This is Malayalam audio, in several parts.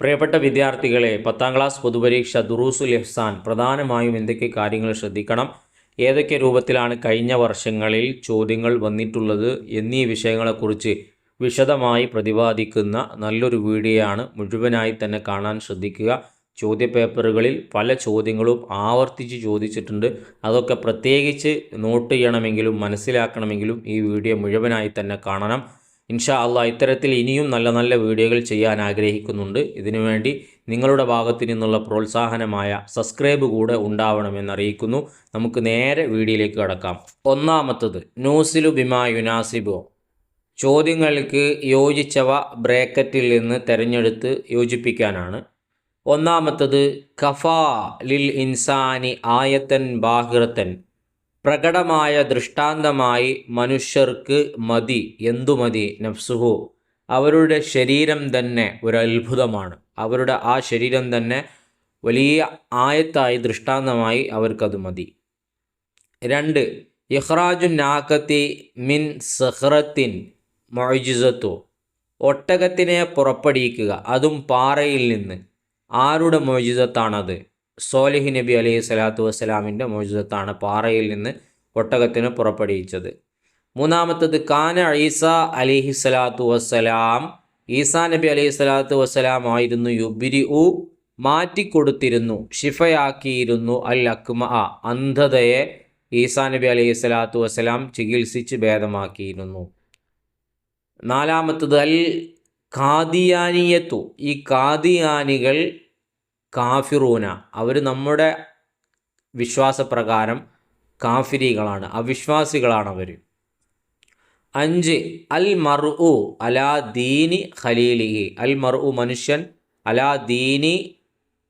പ്രിയപ്പെട്ട വിദ്യാർത്ഥികളെ പത്താം ക്ലാസ് പൊതുപരീക്ഷ ദുറൂസുൽ എഹ്സാൻ പ്രധാനമായും എന്തൊക്കെ കാര്യങ്ങൾ ശ്രദ്ധിക്കണം ഏതൊക്കെ രൂപത്തിലാണ് കഴിഞ്ഞ വർഷങ്ങളിൽ ചോദ്യങ്ങൾ വന്നിട്ടുള്ളത് എന്നീ വിഷയങ്ങളെക്കുറിച്ച് വിശദമായി പ്രതിപാദിക്കുന്ന നല്ലൊരു വീഡിയോയാണ് മുഴുവനായി തന്നെ കാണാൻ ശ്രദ്ധിക്കുക. ചോദ്യപേപ്പറുകളിൽ പല ചോദ്യങ്ങളും ആവർത്തിച്ച് ചോദിച്ചിട്ടുണ്ട്. അതൊക്കെ പ്രത്യേകിച്ച് നോട്ട് ചെയ്യണമെങ്കിലും മനസ്സിലാക്കണമെങ്കിലും ഈ വീഡിയോ മുഴുവനായി തന്നെ കാണണം. ഇൻഷാ അല്ല ഇത്തരത്തിൽ ഇനിയും നല്ല നല്ല വീഡിയോകൾ ചെയ്യാൻ ആഗ്രഹിക്കുന്നുണ്ട്. ഇതിനുവേണ്ടി നിങ്ങളുടെ ഭാഗത്തു നിന്നുള്ള പ്രോത്സാഹനമായ സബ്സ്ക്രൈബ് കൂടെ ഉണ്ടാവണമെന്നറിയിക്കുന്നു നമുക്ക് നേരെ വീഡിയോയിലേക്ക് കടക്കാം. ഒന്നാമത്തത് ന്യൂസിലു ബിമാ യുനാസിബോ. ചോദ്യങ്ങൾക്ക് യോജിച്ചവ ബ്രാക്കറ്റിൽ നിന്ന് തിരഞ്ഞെടുത്ത് യോജിപ്പിക്കാനാണ്. ഒന്നാമത്തത് കഫാ ലിൽ ഇൻസാനി ആയത്തൻ ബാഹിറത്തൻ. പ്രകടമായ ദൃഷ്ടാന്തമായി മനുഷ്യർക്ക് മതി എന്തു മതി നഫ്സുഹു? അവരുടെ ശരീരം തന്നെ ഒരു അത്ഭുതമാണ് അവരുടെ ആ ശരീരം തന്നെ വലിയ ആയത്തായി ദൃഷ്ടാന്തമായി അവർക്കത് മതി. രണ്ട് ഇഹ്റാജു നാക്കത്തി മിൻ സഹ്റത്തിൻ മൊയ്ജിസത്തു ഒട്ടകത്തിനെ പുറപ്പെടുവിക്കുക അതും പാറയിൽ നിന്ന്. ആരുടെ മൊയ്ജിസത്താണത് സോലിഹ് നബി അലൈഹി സ്വലാത്തു വസ്സലാമിന്റെ മോചിതത്താണ് പാറയിൽ നിന്ന് ഒട്ടകത്തിന് പുറപ്പെടുവിച്ചത്. മൂന്നാമത്തത് കാന ഈസ അലിഹി സ്വലാത്തു വസ്സലാം. ഈസാ നബി അലൈഹി സ്വലാത്തു വസ്സലാം ആയിരുന്നു യുബിരി ഉ മാറ്റിക്കൊടുത്തിരുന്നു. ഷിഫയാക്കിയിരുന്നു അൽ അക്മ അന്ധതയെ ഈസാ നബി അലൈഹി സ്വലാത്തു വസ്സലാം ചികിത്സിച്ച് ഭേദമാക്കിയിരുന്നു. നാലാമത്തത് അൽ കാദിയാനിയത്തു ഈ ഖാദിയാനികൾ കാഫിറൂന. അവർ നമ്മുടെ വിശ്വാസപ്രകാരം കാഫിരികളാണ് അവിശ്വാസികളാണ് അവർ അഞ്ച് അൽ മർഉ അലാ ദീനി ഖലീലിഹി. അൽ മർഉ മനുഷ്യൻ അലാ ദീനി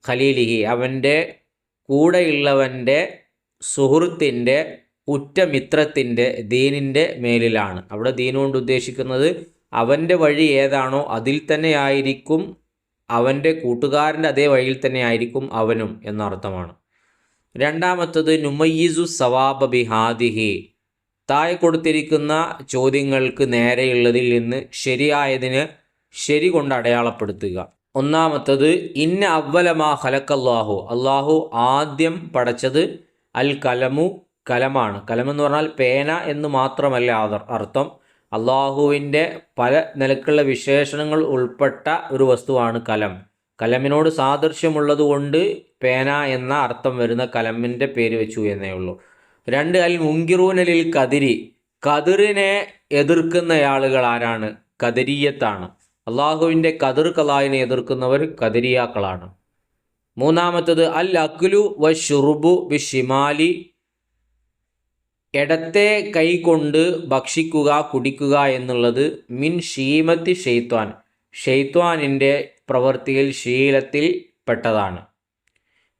ഖലീലിഹി. അവന്റെ കൂടെയുള്ളവന്റെ സുഹൃത്തിന്റെ ഉറ്റമിത്രത്തിന്റെ ദീനിന്റെ മേലിലാണ്. അവിടെ ദീനുകൊണ്ട് ഉദ്ദേശിക്കുന്നത് അവന്റെ വഴി ഏതാണോ അതിൽ തന്നെ ആയിരിക്കും അവന്റെ കൂട്ടുകാരന്റെ അതേ വഴിയിൽ തന്നെ ആയിരിക്കും അവനും എന്നർത്ഥമാണ്. രണ്ടാമത്തത് നുമയ്യീസു സവാബ ബിഹാദിഹി. താഴെ കൊടുത്തിരിക്കുന്ന ചോദ്യങ്ങൾക്ക് നേരെയുള്ളതിൽ നിന്ന് ശരിയായതിന് ശരി കൊണ്ട് അടയാളപ്പെടുത്തുക. ഒന്നാമത്തത് ഇന്ന അവലമാ ഹലക്കല്ലാഹു അള്ളാഹു ആദ്യം പടച്ചത് അൽ കലമു കലമാണ്. കലമെന്ന് പറഞ്ഞാൽ പേന എന്ന് മാത്രമല്ല അർത്ഥം. അള്ളാഹുവിന്റെ പല നിലക്കുള്ള വിശേഷണങ്ങൾ ഉൾപ്പെട്ട ഒരു വസ്തുവാണ് കലം. കലമിനോട് സാദൃശ്യമുള്ളതുകൊണ്ട് പേന എന്ന അർത്ഥം വരുന്ന കലമിന്റെ പേര് വെച്ചു എന്നേ ഉള്ളൂ. രണ്ട് അൽ മുങ്കിറൂനലിൽ കതിരി. കതിറിനെ എതിർക്കുന്ന ആളുകൾ ആരാണ്? കതിരിയത്താണ്. അള്ളാഹുവിന്റെ കതിർ കലായിനെ എതിർക്കുന്നവർ കതിരിയാക്കളാണ്. മൂന്നാമത്തത് അൽ അക്ലു വ ഷുറുബു ബി ഷിമാലി. ഇടത്തെ കൈ കൊണ്ട് ഭക്ഷിക്കുക കുടിക്കുക എന്നുള്ളത് മിൻ ഷീമത്തി ഷെയ്ത്വാൻ. ഷെയ്ത്വാനിന്റെ പ്രവൃത്തിയിൽ ശീലത്തിൽ പെട്ടതാണ്.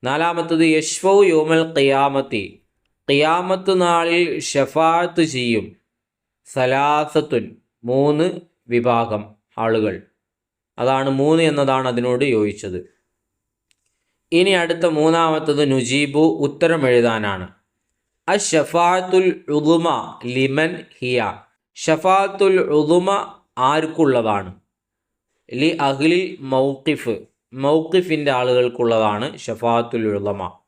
നാലാമത്തത് യശ്വൗ യോമൽ ഖിയാമത്തി. ഖിയാമത്ത് നാളിൽ ഷഫാത്ത് ചെയ്യും. സലാസത്തുൻ മൂന്ന് വിഭാഗം ആളുകൾ. അതാണ് മൂന്ന് എന്നതാണ് അതിനോട് യോജിച്ചത്. ഇനി അടുത്ത മൂന്നാമത്തത് നുജീബു ഉത്തരം എഴുതാനാണ്. അഷഫാത്തുൽ ഉദുമ ലിമൻ ഹിയ. ഷഫാത്തുൽ ഉദുമ ആർക്കുള്ളതാണ്? ലി അഖിലിൽ മൗക്കിഫ് മൗക്കിഫിന്റെ ആളുകൾക്കുള്ളതാണ് ഷഫാത്തുൽ ഉദമ.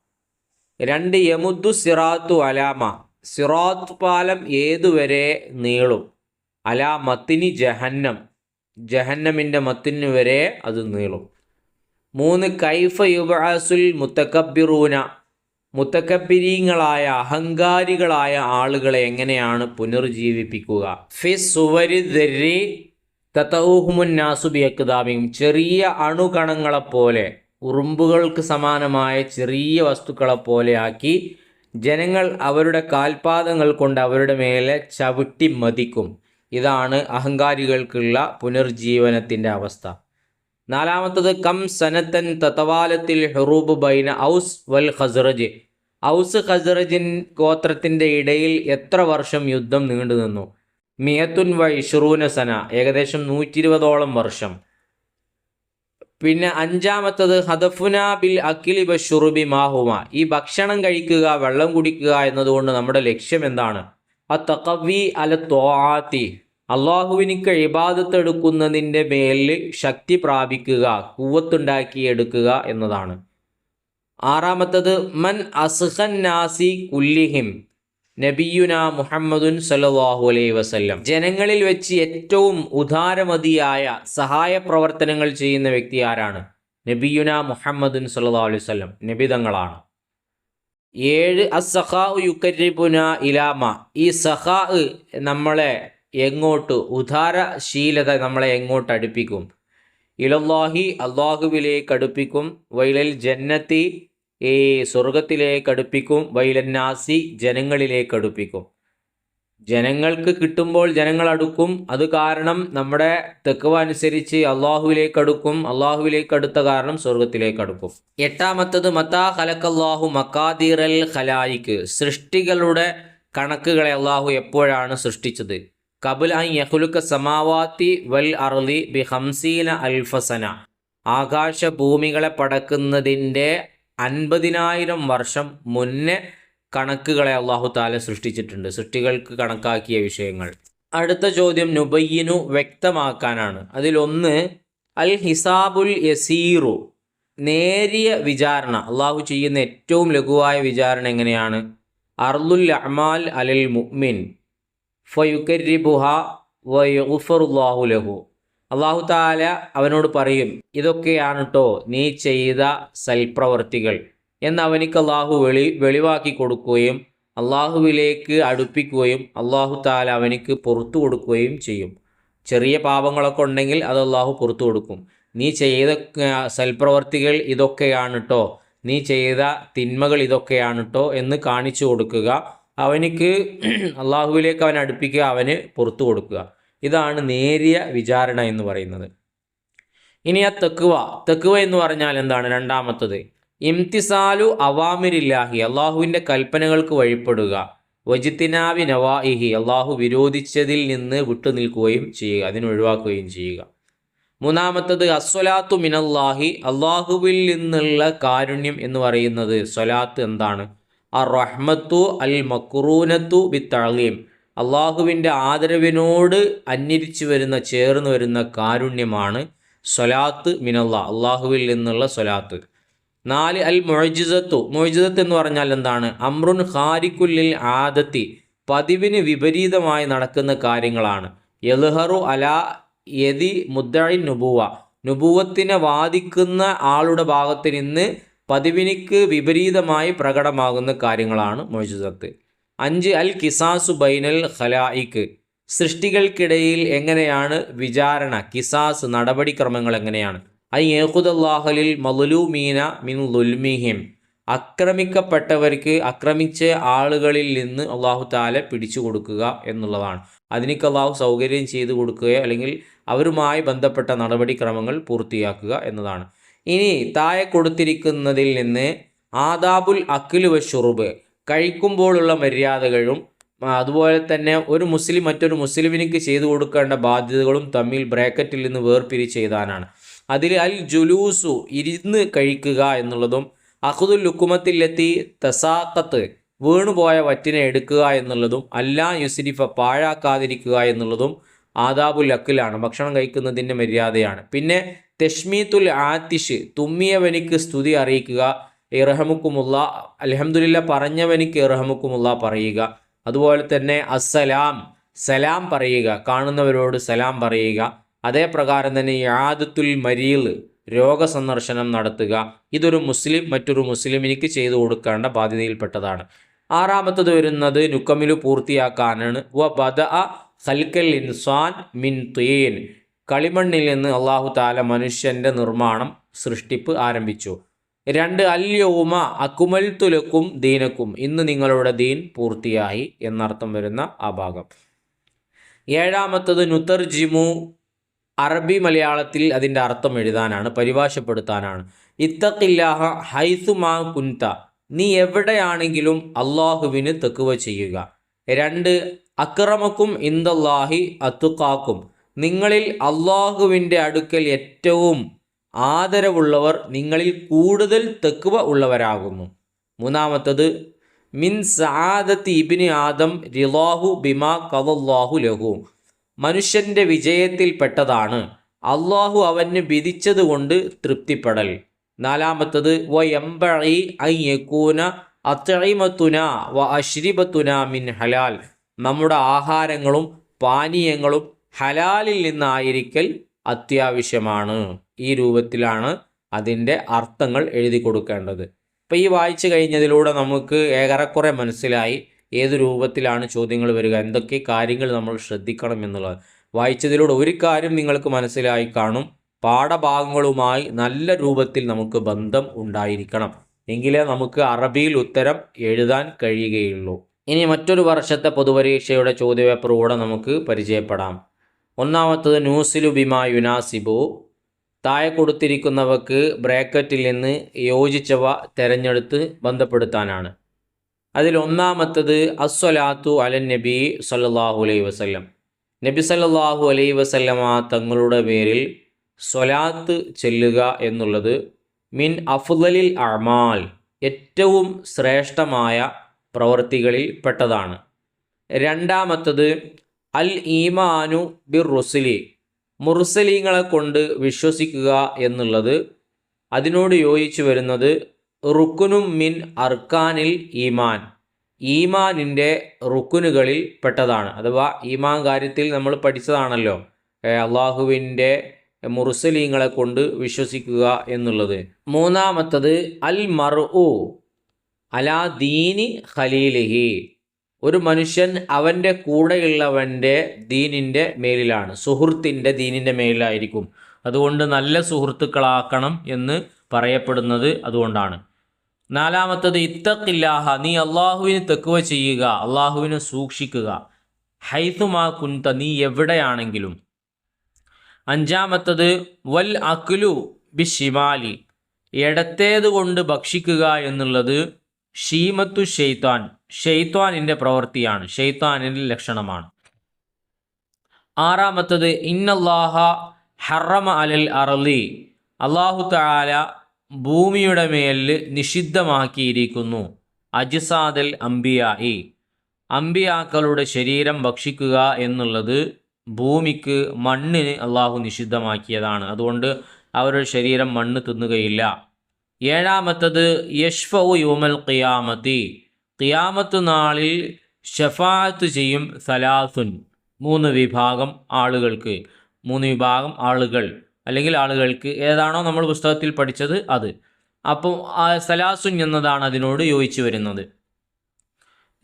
രണ്ട് യമുദ്ദു സിറാത്തു അലാമ. സിറാത്ത് പാലം ഏതുവരെ നീളും? അലാ മത്തിനി ജഹന്നം. ജഹന്നമിന്റെ മത്തിന് വരെ അത് നീളും. മൂന്ന് കൈഫ യുബാസുൽ മുത്തക്കബിറൂന മുത്തക്കബിരീങ്ങളായ അഹങ്കാരികളായ ആളുകളെ എങ്ങനെയാണ് പുനർജീവിപ്പിക്കുക ഫിസ് ചെറിയ അണുകണങ്ങളെപ്പോലെ ഉറുമ്പുകൾക്ക് സമാനമായ ചെറിയ വസ്തുക്കളെപ്പോലെ ആക്കി ജനങ്ങൾ അവരുടെ കാൽപാദങ്ങൾ കൊണ്ട് അവരുടെ മേലെ ചവിട്ടി മതിക്കും. ഇതാണ് അഹങ്കാരികൾക്കുള്ള പുനർജീവനത്തിന്റെ അവസ്ഥ. നാലാമത്തത് കം സനത്തൻ തത്തവാലത്തിൽ ഹെറൂബ് ബൈന ഔസ് വൽ ഖസറജ്. ഔസ് ഖസറജിൻ ഗോത്രത്തിന്റെ ഇടയിൽ എത്ര വർഷം യുദ്ധം നീണ്ടുനിന്നു മിയത്തുൻ വ ഇഷ്റൂന സന ഏകദേശം നൂറ്റി ഇരുപതോളം വർഷം. പിന്നെ അഞ്ചാമത്തത് ഹദഫുന ബിൽ അക്കിലി ബഷുറുബി മാഹുമ ഈ ഭക്ഷണം കഴിക്കുക വെള്ളം കുടിക്കുക എന്നതുകൊണ്ട് നമ്മുടെ ലക്ഷ്യം എന്താണ്? അ തക്കവി അല തോആത്തി അള്ളാഹുവിനിക്ക് ഇബാദത്തെടുക്കുന്നതിന്റെ മേലിൽ ശക്തി പ്രാപിക്കുക കൂവത്തുണ്ടാക്കിയെടുക്കുക എന്നതാണ്. ആറാമത്തത് മൻ അസ്ഹൻ നാസി കുല്ലിഹിം നബിയുന മുഹമ്മദുൻ സല്ലല്ലാഹു അലൈഹി വസല്ലം. ജനങ്ങളിൽ വെച്ച് ഏറ്റവും ഉദാരമതിയായ സഹായ പ്രവർത്തനങ്ങൾ ചെയ്യുന്ന വ്യക്തി ആരാണ്? നബിയുന മുഹമ്മദുൻ സല്ലല്ലാഹു അലൈഹി വസല്ലം. നബിതങ്ങളാണ്. ഏഴ് അസഹാ യുക്കരിബുന ഇലാമ ഈ സഹാ നമ്മളെ എങ്ങോട്ട് ഉദാരശീലത നമ്മളെ എങ്ങോട്ട് അടുപ്പിക്കും? ഇലല്ലാഹി അള്ളാഹുവിലേക്ക് അടുപ്പിക്കും വൈലൽ ജന്നത്തി ഈ സ്വർഗത്തിലേക്ക് അടുപ്പിക്കും വൈലന്നാസി ജനങ്ങളിലേക്ക് അടുപ്പിക്കും. ജനങ്ങൾക്ക് കിട്ടുമ്പോൾ ജനങ്ങൾ അടുക്കും. അത് കാരണം നമ്മുടെ തെക്കുവ അനുസരിച്ച് അള്ളാഹുവിലേക്ക് അടുക്കും. അള്ളാഹുവിലേക്ക് അടുത്ത കാരണം സ്വർഗത്തിലേക്ക് അടുക്കും. എട്ടാമത്തത് മത്താ ഹലക്കല്ലാഹു മക്കാദീറൽ ഖലായിക്ക് സൃഷ്ടികളുടെ കണക്കുകളെ അള്ളാഹു എപ്പോഴാണ് സൃഷ്ടിച്ചത്? കബുൽ യഹുലുക്ക സമാവാത്തി വൽ അർലി ബി ഹംസീന അൽഫസന. ആകാശഭൂമികളെ പടക്കുന്നതിന്റെ അൻപതിനായിരം വർഷം മുന്നേ കണക്കുകളെ അള്ളാഹു താല സൃഷ്ടിച്ചിട്ടുണ്ട്. സൃഷ്ടികൾക്ക് കണക്കാക്കിയ വിഷയങ്ങൾ. അടുത്ത ചോദ്യം നുബയ്യനു വ്യക്തമാക്കാനാണ്. അതിലൊന്ന് അൽ ഹിസാബുൽ യസീറു. നേരിയ വിചാരണ. അള്ളാഹു ചെയ്യുന്ന ഏറ്റവും ലഘുവായ വിചാരണ എങ്ങനെയാണ്? അർലുൽ അമാൽ അലൽ മുഅ്മിൻ. ഫയുക്കരിബുഹ വയുഫറുല്ലാഹു ലഹു. അള്ളാഹു താല അവനോട് പറയും ഇതൊക്കെയാണ് കേട്ടോ നീ ചെയ്ത സൽപ്രവർത്തികൾ. എന്ന് അവനിക്ക് അള്ളാഹു വെളി വെളിവാക്കി കൊടുക്കുകയും അള്ളാഹുവിലേക്ക് അടുപ്പിക്കുകയും അള്ളാഹു താല അവനിക്ക് പുറത്തു കൊടുക്കുകയും ചെയ്യും. ചെറിയ പാപങ്ങളൊക്കെ ഉണ്ടെങ്കിൽ അത് അള്ളാഹു പുറത്തു കൊടുക്കും. നീ ചെയ്ത സൽപ്രവർത്തികൾ ഇതൊക്കെയാണ് കേട്ടോ നീ ചെയ്ത തിന്മകൾ ഇതൊക്കെയാണ് കേട്ടോ എന്ന് കാണിച്ചു കൊടുക്കുക. അവനിക്ക് അള്ളാഹുവിലേക്ക് അവൻ അടുപ്പിക്കുക അവന് പുറത്തു കൊടുക്കുക. ഇതാണ് നേരിയ വിചാരണ എന്ന് പറയുന്നത്. ഇനി ആ തെക്കുവ തെക്കുവ എന്ന് പറഞ്ഞാൽ എന്താണ്? രണ്ടാമത്തത് ഇംതിസാലു അവാമിരില്ലാഹി അള്ളാഹുവിന്റെ കൽപ്പനകൾക്ക് വഴിപ്പെടുക. വജിത്തിനാവി നവാഇഹി അള്ളാഹു വിരോധിച്ചതിൽ നിന്ന് വിട്ടുനിൽക്കുകയും ചെയ്യുക അതിനൊഴിവാക്കുകയും ചെയ്യുക. മൂന്നാമത്തത് അസ്വലാത്തു മിനല്ലാഹി അള്ളാഹുവിൽ നിന്നുള്ള കാരുണ്യം എന്ന് പറയുന്നത് സ്വലാത്ത് എന്താണ്? അ റഹ്മത്തു അൽ മക്റൂനത്തു ബി തളീം അള്ളാഹുവിന്റെ ആദരവിനോട് അന്യരിച്ചു വരുന്ന ചേർന്ന് വരുന്ന കാരുണ്യമാണ് സ്വലാത്ത് മിനല്ല അള്ളാഹുവിൽ നിന്നുള്ള സ്വലാത്ത്. നാല് അൽ മുഅ്ജിസത്തു മൊയ്ജിസത്ത് എന്ന് പറഞ്ഞാൽ എന്താണ്? അമ്രുൻ ഖാരിക്കുല്ലിൽ ആദത്തി. പതിവിന് വിപരീതമായി നടക്കുന്ന കാര്യങ്ങളാണ്. യൽഹറു അല യതി മുദ്ദഇൻ നുബുവ. നുബുവത്തിനെ വാദിക്കുന്ന ആളുടെ ഭാഗത്ത് നിന്ന് പതിവിനിക്ക് വിപരീതമായി പ്രകടമാകുന്ന കാര്യങ്ങളാണ് മൊയ്ജിസത്ത് അഞ്ച് അൽ കിസാസു ബൈനൽ ഖലായിക്ക് സൃഷ്ടികൾക്കിടയിൽ എങ്ങനെയാണ് വിചാരണ കിസാസ് നടപടിക്രമങ്ങൾ എങ്ങനെയാണ്? ഐ യേഹുദല്ലാഹലിൽ മലുലൂമീന മിൻ ലുൽമിഹിം അക്രമിക്കപ്പെട്ടവർക്ക് അക്രമിച്ച ആളുകളിൽ നിന്ന് അള്ളാഹു താല പിടിച്ചു കൊടുക്കുക എന്നുള്ളതാണ്. അതിനൊക്കെ അള്ളാഹു സൗകര്യം ചെയ്തു കൊടുക്കുകയോ അല്ലെങ്കിൽ അവരുമായി ബന്ധപ്പെട്ട നടപടിക്രമങ്ങൾ പൂർത്തിയാക്കുക എന്നതാണ്. ഇനി താഴെ കൊടുത്തിരിക്കുന്നതിൽ നിന്ന് ആദാബുൽ അക്കിലുവ ഷുറുബ് കഴിക്കുമ്പോഴുള്ള മര്യാദകളും അതുപോലെ തന്നെ ഒരു മുസ്ലിം മറ്റൊരു മുസ്ലിമിനിക്ക് ചെയ്തു കൊടുക്കേണ്ട ബാധ്യതകളും തമ്മിൽ ബ്രാക്കറ്റിൽ നിന്ന് വേർപിരിച്ച് എഴുതാനാണ്. അതിൽ അൽ ജുലൂസു ഇരുന്ന് കഴിക്കുക എന്നുള്ളതും അഹുദുൽ ലുക്കുമത്തിലെത്തി തസാക്കത്ത് വീണുപോയ വറ്റിനെ എടുക്കുക എന്നുള്ളതും അല്ലാ യുസിരിഫ പാഴാക്കാതിരിക്കുക എന്നുള്ളതും ആദാബുൽ അക്കിലാണ്. ഭക്ഷണം കഴിക്കുന്നതിന്റെ മര്യാദയാണ്. പിന്നെ തെഷ്മീത്തുൽ ആത്തിഷ് തുമ്മിയവനിക്ക് സ്തുതി അറിയിക്കുക ഇറഹമുക്കുമുള്ള അലഹമുല്ല പറഞ്ഞവനിക്ക് ഇറഹമുക്കുമുള്ള പറയുക. അതുപോലെ തന്നെ അസ്സലാം സലാം പറയുക കാണുന്നവരോട് സലാം പറയുക. അതേ പ്രകാരം തന്നെ യാദത്തുൽ മരീൽ രോഗസന്ദർശനം നടത്തുക. ഇതൊരു മുസ്ലിം മറ്റൊരു മുസ്ലിമിനിക്ക് ചെയ്തു കൊടുക്കേണ്ട ബാധ്യതയിൽപ്പെട്ടതാണ്. ആറാമത്തത് വരുന്നത് നുക്കമിലു പൂർത്തിയാക്കാനാണ്. വ ബദ ഇൻസാൻ മിൻ തീൻ കളിമണ്ണിൽ നിന്ന് അള്ളാഹു താല മനുഷ്യന്റെ നിർമ്മാണം സൃഷ്ടിപ്പ് ആരംഭിച്ചു. രണ്ട് അല്യവുമ അക്കുമൽ തുലക്കും ദീനക്കും. ഇന്ന് നിങ്ങളുടെ ദീൻ പൂർത്തിയായി എന്നർത്ഥം വരുന്ന ആ ഭാഗം. ഏഴാമത്തത് നുത്തർജിമു അറബി മലയാളത്തിൽ അതിന്റെ അർത്ഥം എഴുതാനാണ് പരിഭാഷപ്പെടുത്താനാണ്. ഇത്തക്കില്ലാഹ ഹൈസുമാ കുൻത. നീ എവിടെയാണെങ്കിലും അള്ളാഹുവിന് തെക്കുവ ചെയ്യുക. രണ്ട് അക്രമക്കും ഇന്ദല്ലാഹി അത്തുക്കാക്കും നിങ്ങളിൽ അള്ളാഹുവിന്റെ അടുക്കൽ ഏറ്റവും ആദരവുള്ളവർ നിങ്ങളിൽ കൂടുതൽ തെക്കുവ ഉള്ളവരാകുന്നു. മൂന്നാമത്തത് മിൻ സാദത്ത് ഇബിന് ആദം റിലാഹു ബിമാ കവല്ലാഹു ലഹു. മനുഷ്യന്റെ വിജയത്തിൽപ്പെട്ടതാണ് അള്ളാഹു അവന് വിധിച്ചതുകൊണ്ട് തൃപ്തിപ്പെടൽ. നാലാമത്തത് വ എംബഴി ഐക്കൂന അത്തഴിമത്തുന വ അശ്രിബത്തുന മിൻ ഹലാൽ. നമ്മുടെ ആഹാരങ്ങളും പാനീയങ്ങളും ഹലാലിൽ നിന്നായിരിക്കൽ അത്യാവശ്യമാണ്. ഈ രൂപത്തിലാണ് അതിന്റെ അർത്ഥങ്ങൾ എഴുതി കൊടുക്കേണ്ടത്. അപ്പോൾ ഈ വായിച്ചു കഴിഞ്ഞതിലൂടെ നമുക്ക് ഏറെക്കുറെ മനസ്സിലായി ഏത് രൂപത്തിലാണ് ചോദ്യങ്ങൾ വരിക എന്തൊക്കെ കാര്യങ്ങൾ നമ്മൾ ശ്രദ്ധിക്കണം എന്നുള്ളത്. വായിച്ചതിലൂടെ ഒരു കാര്യം നിങ്ങൾക്ക് മനസ്സിലായി കാണും. പാഠഭാഗങ്ങളുമായി നല്ല രൂപത്തിൽ നമുക്ക് ബന്ധം ഉണ്ടായിരിക്കണം. എങ്കിലേ നമുക്ക് അറബിയിൽ ഉത്തരം എഴുതാൻ കഴിയുകയുള്ളൂ. ഇനി മറ്റൊരു വർഷത്തെ പൊതുപരീക്ഷയുടെ ചോദ്യപേപ്പർ കൂടെ നമുക്ക് പരിചയപ്പെടാം. ഒന്നാമത്തത് ന്യൂസിലു ബിമ യുനാസിബു. താഴെ കൊടുത്തിരിക്കുന്നവക്ക് ബ്രാക്കറ്റിൽ നിന്ന് യോജിച്ചവ തിരഞ്ഞെടുത്ത് ബന്ധപ്പെടുത്താനാണ്. അതിൽ ഒന്നാമത്തത് അസ്വലാത്തു അലൻ നബി സല്ലാഹു അലൈ വസല്ലം. നബി സല്ലാഹു അലൈ വസല്ലമ തങ്ങളുടെ പേരിൽ സ്വലാത്ത് ചെല്ലുക എന്നുള്ളത് മിൻ അഫ്ദലിൽ അമാൽ ഏറ്റവും ശ്രേഷ്ഠമായ പ്രവൃത്തികളിൽ പെട്ടതാണ്. രണ്ടാമത്തത് അൽ ഈമാനു ബിർ റുസലി മുർസലീങ്ങളെ കൊണ്ട് വിശ്വസിക്കുക എന്നുള്ളത് അതിനോട് യോജിച്ചു വരുന്നത് റുക്കുനും മിൻ അർക്കാനിൽ ഈമാൻ. ഈമാനിന്റെ റുക്കുനുകളിൽ പെട്ടതാണ്. അഥവാ ഈമാൻ കാര്യത്തിൽ നമ്മൾ പഠിച്ചതാണല്ലോ. അള്ളാഹുവിന്റെ മുർസലീങ്ങളെ കൊണ്ട് വിശ്വസിക്കുക എന്നുള്ളത്. മൂന്നാമത്തത് അൽ മർഉ അലാ ദീനി ഖലീലിഹി. ഒരു മനുഷ്യൻ അവന്റെ കൂടെയുള്ളവന്റെ ദീനിന്റെ മേലിലാണ് സുഹൃത്തിന്റെ ദീനിന്റെ മേലിലായിരിക്കും. അതുകൊണ്ട് നല്ല സുഹൃത്തുക്കളാക്കണം എന്ന് പറയപ്പെടുന്നത് അതുകൊണ്ടാണ്. നാലാമത്തത് ഇത്തക്കില്ലാഹ നീ അള്ളാഹുവിന് തെക്കുവ ചെയ്യുക അള്ളാഹുവിനെ സൂക്ഷിക്കുക. ഹൈത്തുമാ കുന്ത നീ എവിടെയാണെങ്കിലും. അഞ്ചാമത്തത് വൽ അക്ലു ബിഷിമാലി ഇടത്തേത് കൊണ്ട് ഭക്ഷിക്കുക എന്നുള്ളത് ഷീമത്തു ഷെയ്ത്താൻ ഷെയ്ത്താനിന്റെ പ്രവൃത്തിയാണ്. ഷെയ്ത്വാനിന്റെ ലക്ഷണമാണ്. ആറാമത്തത് ഇന്നല്ലാഹ ഹറമ അലൽ അറലി അള്ളാഹു താല ഭൂമിയുടെ മേലിൽ നിഷിദ്ധമാക്കിയിരിക്കുന്നു. അജിസാദൽ അംബിയായി അംബിയാക്കളുടെ ശരീരം ഭക്ഷിക്കുക എന്നുള്ളത് ഭൂമിക്ക് മണ്ണിന് അള്ളാഹു നിഷിദ്ധമാക്കിയതാണ്. അതുകൊണ്ട് അവരുടെ ശരീരം മണ്ണ് തിന്നുകയില്ല. ഏഴാമത്തത് യഷ്ഫു യുമൽ ഖിയാമത്തി. ഖിയാമത്ത് നാളിൽ ഷഫാത്ത് ചെയ്യും സലാസുൻ മൂന്ന് വിഭാഗം ആളുകൾക്ക്. മൂന്ന് വിഭാഗം ആളുകൾ. അല്ലെങ്കിൽ ആളുകൾക്ക് ഏതാണോ നമ്മൾ പുസ്തകത്തിൽ പഠിച്ചത് അത്. അപ്പോൾ സലാസുൻ എന്നതാണ് അതിനോട് യോജിച്ചു വരുന്നത്.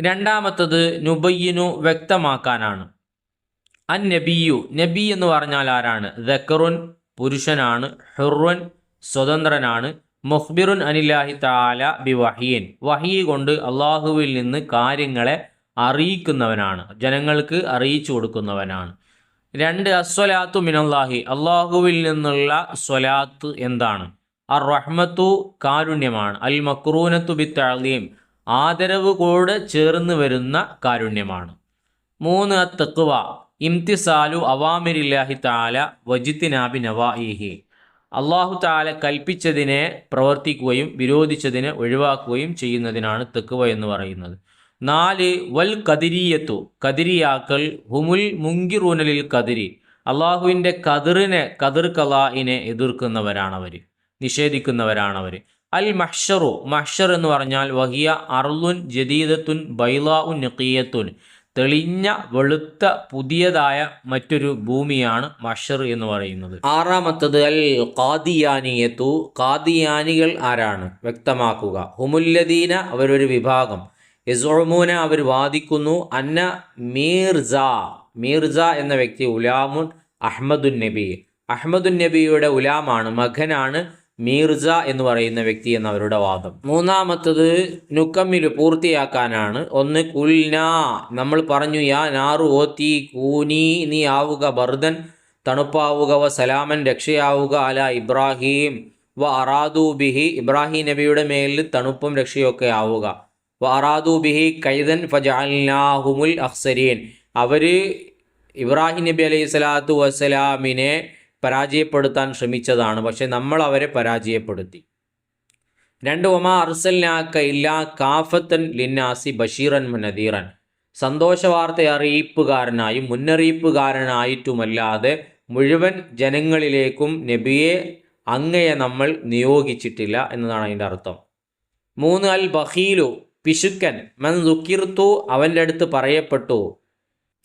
രണ്ടാമത്തത് നുബയ്യനു വ്യക്തമാക്കാനാണ്. അൻ നബിയു. നബി എന്ന് പറഞ്ഞാൽ ആരാണ്? ദക്കറുൻ പുരുഷനാണ് ഹുറുൻ സ്വതന്ത്രനാണ് മുഹ്ബിറുൻ അനില്ലാഹി താല ബി വഹിയൻ വഹീ കൊണ്ട് അള്ളാഹുവിൽ നിന്ന് കാര്യങ്ങളെ അറിയിക്കുന്നവനാണ്. ജനങ്ങൾക്ക് അറിയിച്ചു കൊടുക്കുന്നവനാണ്. രണ്ട് അസ്വലാത്തു മിനല്ലാഹി. അള്ളാഹുവിൽ നിന്നുള്ള സ്വലാത്ത് എന്താണ്? അർ റഹ്മത്തു കാരുണ്യമാണ്. അൽ മക്രൂനത്തു ബി തളീം ആദരവ് കൂടെ ചേർന്ന് വരുന്ന കാരുണ്യമാണ്. മൂന്ന് അത്തക്വ ഇംതിസാലു അവാമിരില്ലാഹി താല വജിത്തിനാബി നവാഇഹി. അള്ളാഹു താല കൽപ്പിച്ചതിനെ പ്രവർത്തിക്കുകയും വിരോധിച്ചതിനെ ഒഴിവാക്കുകയും ചെയ്യുന്നതിനാണ് തെക്കുവ എന്ന് പറയുന്നത്. നാല് വൽ കതിരിയത്തു കതിരിയാക്കൾ ഹുമുൽ മുങ്കിറൂനലിൽ കതിരി. അള്ളാഹുവിന്റെ കതിറിനെ കതിർ കലായിനെ എതിർക്കുന്നവരാണവർ നിഷേധിക്കുന്നവരാണവർ അൽ മഹ്ഷറു മഹ്ഷർ എന്ന് പറഞ്ഞാൽ വഹിയ അർലുൻ ജദീദത്തുൻ ബൈലാഉൻ നഖീയത്തുൻ. തെളിഞ്ഞ വെളുത്ത പുതിയതായ മറ്റൊരു ഭൂമിയാണ് മഷർ എന്ന് പറയുന്നത്. ആറാമത്തത് അൽ കാദിയാനിയത്തു കാദിയാനികൾ ആരാണ്? വ്യക്തമാക്കുക. ഹുമുല്ലദീന അവരൊരു വിഭാഗം. യസോമൂന അവർ വാദിക്കുന്നു. അന്ന മീർജ മീർജ എന്ന വ്യക്തി ഉലാമുൻ അഹമ്മദുൻ നബി. അഹമ്മദുൻ നബിയുടെ ഉലാമാണ് മകനാണ് മീർജ എന്ന് പറയുന്ന വ്യക്തി എന്നവരുടെ വാദം. മൂന്നാമത്തത് നുക്കമ്മിൽ പൂർത്തിയാക്കാനാണ്. ഒന്ന് കുൽനാ. നമ്മൾ പറഞ്ഞു യാ നാറു ഓത്തി കൂനി നീ ആവുക ബർദൻ തണുപ്പാവുക വ സലാമൻ രക്ഷയാവുക അല ഇബ്രാഹിം വ അറാദു ബിഹി ഇബ്രാഹിം നബിയുടെ മേലിൽ തണുപ്പും രക്ഷയൊക്കെ ആവുക. വ അറാദു ബിഹി കൈതൻ ഫജാൽനാഹുമുൽ അഹ്സരീൻ അവർ ഇബ്രാഹിം നബി അലൈഹി സ്വലാത്തു വസ്സലാമിനെ പരാജയപ്പെടുത്താൻ ശ്രമിച്ചതാണ്. പക്ഷെ നമ്മൾ അവരെ പരാജയപ്പെടുത്തി. രണ്ട് ഒമ അർസൽനാക്ക ഇല്ല കാഫത്തൻ ലിന്നാസി ബഷീറൻ മുനദീറൻ സന്തോഷവാർത്ത അറിയിപ്പുകാരനായും മുന്നറിയിപ്പുകാരനായിട്ടുമല്ലാതെ മുഴുവൻ ജനങ്ങളിലേക്കും നബിയെ അങ്ങയെ നമ്മൾ നിയോഗിച്ചിട്ടില്ല എന്നതാണ് അതിന്റെ അർത്ഥം. മൂന്ന് അൽ ബഹീലു പിശുക്കൻ മൻ ദുക്കിർത്തു അവന്റെ അടുത്ത് പറയപ്പെട്ടു.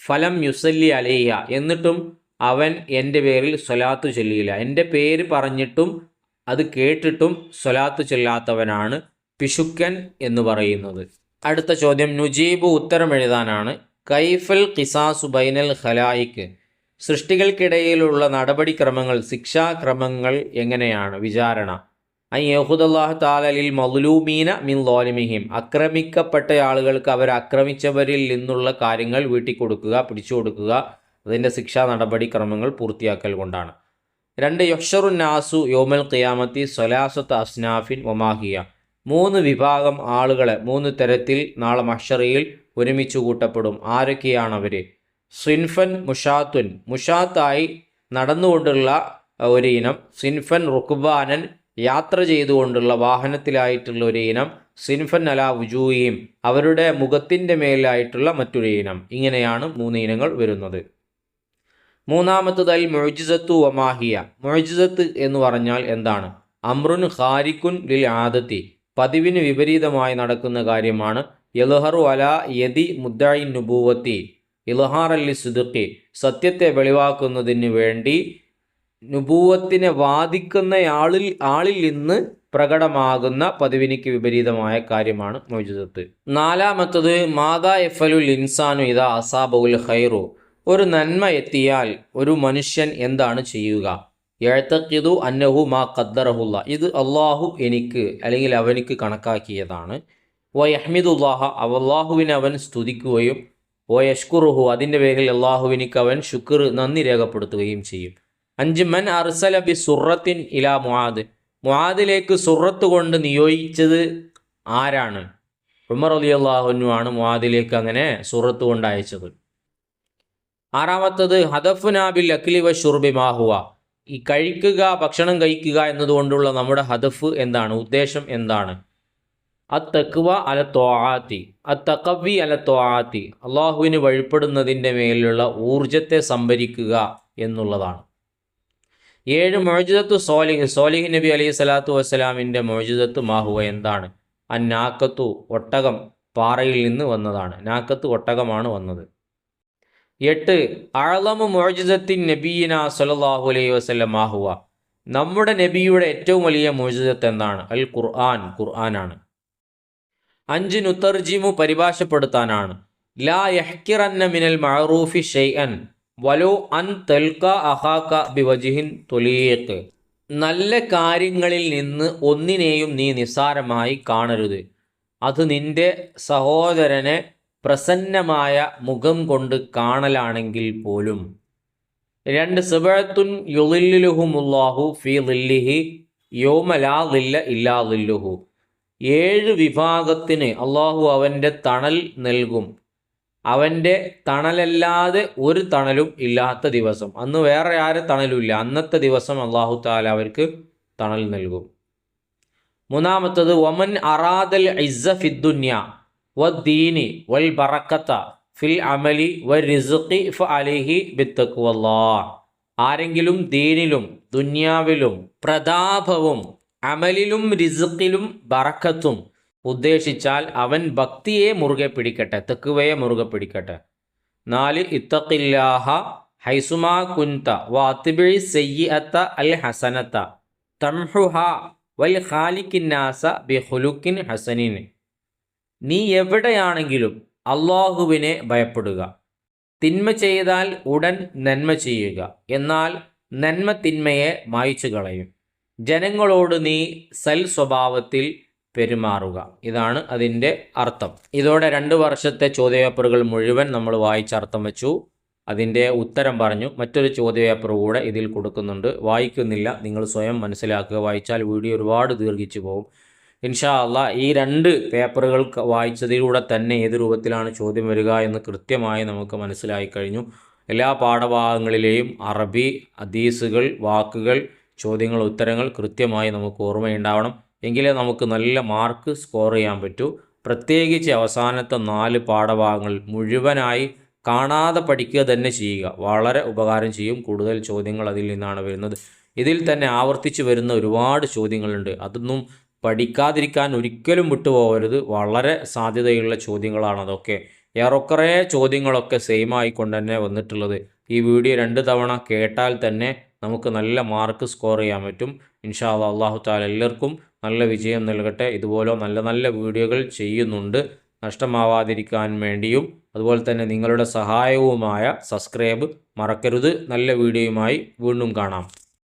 ഫലം യുസല്ലി അലേയ എന്നിട്ടും അവൻ എന്റെ പേരിൽ സ്വലാത്ത് ചൊല്ലിയില്ല. എന്റെ പേര് പറഞ്ഞിട്ടും അത് കേട്ടിട്ടും സ്വലാത്ത് ചൊല്ലാത്തവനാണ് പിശുക്കൻ എന്ന് പറയുന്നത്. അടുത്ത ചോദ്യം നുജീബ് ഉത്തരം എഴുതാനാണ്. കൈഫൽ കിസാ ബൈനൽ ഖലായിക്ക്. സൃഷ്ടികൾക്കിടയിലുള്ള നടപടിക്രമങ്ങൾ ശിക്ഷാക്രമങ്ങൾ എങ്ങനെയാണ്? വിചാരണ. ഐ യഹുദല്ലാഹു താലലിൽ മൗലൂമീന മിൻ ലോലിമിഹിം ആക്രമിക്കപ്പെട്ട ആളുകൾക്ക് അവർ അക്രമിച്ചവരിൽ നിന്നുള്ള കാര്യങ്ങൾ വീട്ടിക്കൊടുക്കുക പിടിച്ചു കൊടുക്കുക അതിന്റെ ശിക്ഷാ നടപടിക്രമങ്ങൾ പൂർത്തിയാക്കൽ കൊണ്ടാണ്. രണ്ട് യക്ഷറു നാസു യോമൽ ഖിയാമത്തി സൊലാസത്ത് അസ്നാഫിൻ ഒമാഹിയ മൂന്ന് വിഭാഗം ആളുകളെ മൂന്ന് തരത്തിൽ നാളെ മഷറിയിൽ ഒരുമിച്ച് കൂട്ടപ്പെടും. ആരൊക്കെയാണവർ സിൻഫൻ മുഷാത്തുൻ. മുഷാത്തായി നടന്നുകൊണ്ടുള്ള ഒരു ഇനം. സിൻഫൻ റുക്ബാനൻ യാത്ര ചെയ്തുകൊണ്ടുള്ള വാഹനത്തിലായിട്ടുള്ള ഒരു ഇനം. സിൻഫൻ അല ഉജൂയും അവരുടെ മുഖത്തിന്റെ മേലായിട്ടുള്ള മറ്റൊരു ഇനം. ഇങ്ങനെയാണ് മൂന്ന് ഇനങ്ങൾ വരുന്നത്. മൂന്നാമത്തതായി മൊഴിജിസത്തു വമാഹിയ. മൊഴിജിസത്ത് എന്ന് പറഞ്ഞാൽ എന്താണ്? അമ്രുൻ ഖാരിക്കുൻ ലിൽ ആദത്തി. പതിവിന് വിപരീതമായി നടക്കുന്ന കാര്യമാണ്. യൽഹറു അല യതി മുദ്ദായി നുബൂവത്തി. ഇലഹാർ അല്ലി സുദുക്കി സത്യത്തെ വെളിവാക്കുന്നതിന് വേണ്ടി നുബൂവത്തിനെ വാദിക്കുന്നയാളിൽ ആളിൽ നിന്ന് പ്രകടമാകുന്ന പതിവിനിക്ക് വിപരീതമായ കാര്യമാണ് മൗജുദത്ത് നാലാമത്തത് മാതാ എഫലുൽ ഇൻസാനു ഇതാ അസാബുൽ ഖൈറു. ഒരു നന്മ എത്തിയാൽ ഒരു മനുഷ്യൻ എന്താണ് ചെയ്യുക? എഴുത്തക്കിതു അന്നഹു മാ ഖദ്ദറഹുല്ല ഇത് അള്ളാഹു എനിക്ക് അല്ലെങ്കിൽ അവനിക്ക് കണക്കാക്കിയതാണ്. വ യഹ്മിദുല്ലാഹ അള്ളാഹുവിനെ അവൻ സ്തുതിക്കുകയും ഓ യഷ്കുറുഹു അതിന്റെ പേരിൽ അള്ളാഹുവിനിക്ക് അവൻ ശുക്ർ നന്ദി രേഖപ്പെടുത്തുകയും ചെയ്യും. അഞ്ച് മൻ അർസല ബി സുറത്തിൻ ഇലാ മുഹാദ് മുഹാദിലേക്ക് സുറത്ത് കൊണ്ട് നിയോഗിച്ചത് ആരാണ്? ഉമർ അലി അള്ളാഹുനു ആണ് മുഹാദിലേക്ക് അങ്ങനെ സുറത്ത് കൊണ്ട് അയച്ചത്. ആറാമത്തത് ഹദഫുനാബിൽ അഖിലി വ ഷുർബി മാഹുവ ഈ കഴിക്കുക ഭക്ഷണം കഴിക്കുക എന്നതുകൊണ്ടുള്ള നമ്മുടെ ഹദഫ് എന്താണ്? ഉദ്ദേശം എന്താണ്? അത്തക്വ അല ത്വാത്തി അത്തക്കവി അല തോആത്തി അള്ളാഹുവിന് വഴിപ്പെടുന്നതിന്റെ മേലുള്ള ഊർജത്തെ സംഭരിക്കുക എന്നുള്ളതാണ്. ഏഴ് മൊഴിജിതത്ത് സോലിഹ്. സോലിഹ് നബി അലൈഹി സ്വലാത്തു വസ്സലാമിന്റെ മൊഴിജിതത്ത് മാഹുവ എന്താണ്? ആ നാക്കത്തു ഒട്ടകം പാറയിൽ നിന്ന് വന്നതാണ്. നാക്കത്ത് ഒട്ടകമാണ് വന്നത്. എട്ട് അളമു മൊഴിജിതത്തിൻ നബീന സലാഹു അലൈഹി ആഹുവ. നമ്മുടെ നബിയുടെ ഏറ്റവും വലിയ മൊഴിജിതത്ത് എന്താണ്? അൽ ഖുർആൻ ഖുർആനാണ്. അഞ്ച് നുത്തർജിമു പരിഭാഷപ്പെടുത്താനാണ്. ലാ യഹ്കിറന്ന മിനൽ മഅറൂഫി ഷെയ്അൻ വലോ അൻ തെൽക്ക അഹാക്ക ബിവജിഹിൻ തൊലിയേക്ക് നല്ല കാര്യങ്ങളിൽ നിന്ന് ഒന്നിനെയും നീ നിസ്സാരമായി കാണരുത്. അത് നിന്റെ സഹോദരനെ പ്രസന്നമായ മുഖം കൊണ്ട് കാണലാണെങ്കിൽ പോലും. രണ്ട് സുബഴത്തുൻ യുലില്ലുഹുമുല്ലാഹു ഫീ ലില്ലിഹി യോമലാ ലില്ല ഇല്ലാ ലില്ലുഹു. ഏഴ് വിഭാഗത്തിന് അള്ളാഹു അവന്റെ തണൽ നൽകും. അവന്റെ തണലല്ലാതെ ഒരു തണലും ഇല്ലാത്ത ദിവസം. അന്ന് വേറെ ആരും തണലുമില്ല അന്നത്തെ ദിവസം അള്ളാഹു താല അവർക്ക് തണൽ നൽകും. മൂന്നാമത്തത് ഒമൻ അറാദൽ ഇസ്സ ഫിദ്ദുന്യ വദ്ദീനി വൽ ബറക്കത്ത ഫിൽ അമലി വ റിസുഖി ഫ അലിഹി ബിത്തക്കുവല്ലാ ആരെങ്കിലും ദീനിലും ദുന്യാവിലും പ്രതാപവും അമലിലും റിസുഖിലും ബറക്കത്തും ഉദ്ദേശിച്ചാൽ അവൻ ഭക്തിയെ മുറുകെ പിടിക്കട്ടെ തെക്കുവയെ മുറുകെ പിടിക്കട്ടെ. നാല് ഇത്തഖില്ലാഹ ഹൈസുമാ കുന്ത വാത്തിബിഴി സെയ്യത്ത അൽ ഹസനത്ത തംഹുഹ വൽ ഖാലിക്കിന്നാസ ബി ഹുലുക്കിൻ ഹസനിൻ. നീ എവിടെയാണെങ്കിലും അള്ളാഹുവിനെ ഭയപ്പെടുക. തിന്മ ചെയ്താൽ ഉടൻ നന്മ ചെയ്യുക. എന്നാൽ നന്മ തിന്മയെ മായ്ച്ചു കളയും. ജനങ്ങളോട് നീ സൽ സ്വഭാവത്തിൽ പെരുമാറുക. ഇതാണ് അതിന്റെ അർത്ഥം. ഇതോടെ രണ്ട് വർഷത്തെ ചോദ്യപേപ്പറുകൾ മുഴുവൻ നമ്മൾ വായിച്ചർത്ഥം വെച്ചു. അതിന്റെ ഉത്തരം പറഞ്ഞു. മറ്റൊരു ചോദ്യപേപ്പർ കൂടെ ഇതിൽ കൊടുക്കുന്നുണ്ട്. വായിക്കുന്നില്ല. നിങ്ങൾ സ്വയം മനസ്സിലാക്കുക. വായിച്ചാൽ വീഡിയോ ഒരുപാട് ദീർഘിച്ചു പോകും. ഇൻഷാ ഈ രണ്ട് പേപ്പറുകൾ വായിച്ചതിലൂടെ തന്നെ ഏത് രൂപത്തിലാണ് ചോദ്യം വരിക എന്ന് കൃത്യമായി നമുക്ക് മനസ്സിലായി കഴിഞ്ഞു. എല്ലാ പാഠഭാഗങ്ങളിലെയും അറബി അദീസുകൾ വാക്കുകൾ ചോദ്യങ്ങൾ ഉത്തരങ്ങൾ കൃത്യമായി നമുക്ക് ഓർമ്മയുണ്ടാവണം. എങ്കിലേ നമുക്ക് നല്ല മാർക്ക് സ്കോർ ചെയ്യാൻ പറ്റൂ. പ്രത്യേകിച്ച് അവസാനത്തെ നാല് പാഠഭാഗങ്ങൾ മുഴുവനായി കാണാതെ പഠിക്കുക തന്നെ ചെയ്യുക. വളരെ ഉപകാരം ചെയ്യും കൂടുതൽ ചോദ്യങ്ങൾ അതിൽ നിന്നാണ് വരുന്നത്. ഇതിൽ തന്നെ ആവർത്തിച്ച് വരുന്ന ഒരുപാട് ചോദ്യങ്ങളുണ്ട്. അതൊന്നും പഠിക്കാതിരിക്കാൻ ഒരിക്കലും വിട്ടുപോകരുത്. വളരെ സാധ്യതയുള്ള ചോദ്യങ്ങളാണ് അതൊക്കെ. ഏറെക്കുറെ ചോദ്യങ്ങളൊക്കെ സെയിം ആയിക്കൊണ്ട് തന്നെ വന്നിട്ടുള്ളത്. ഈ വീഡിയോ രണ്ട് തവണ കേട്ടാൽ തന്നെ നമുക്ക് നല്ല മാർക്ക് സ്കോർ ചെയ്യാൻ പറ്റും. ഇൻഷാ അള്ളാഹു താല എല്ലാവർക്കും നല്ല വിജയം നൽകട്ടെ. ഇതുപോലെ നല്ല നല്ല വീഡിയോകൾ ചെയ്യുന്നുണ്ട്. നഷ്ടമാവാതിരിക്കാൻ വേണ്ടിയും അതുപോലെ തന്നെ നിങ്ങളുടെ സഹായവുമായ സബ്സ്ക്രൈബ് മറക്കരുത്. നല്ല വീഡിയോയുമായി വീണ്ടും കാണാം.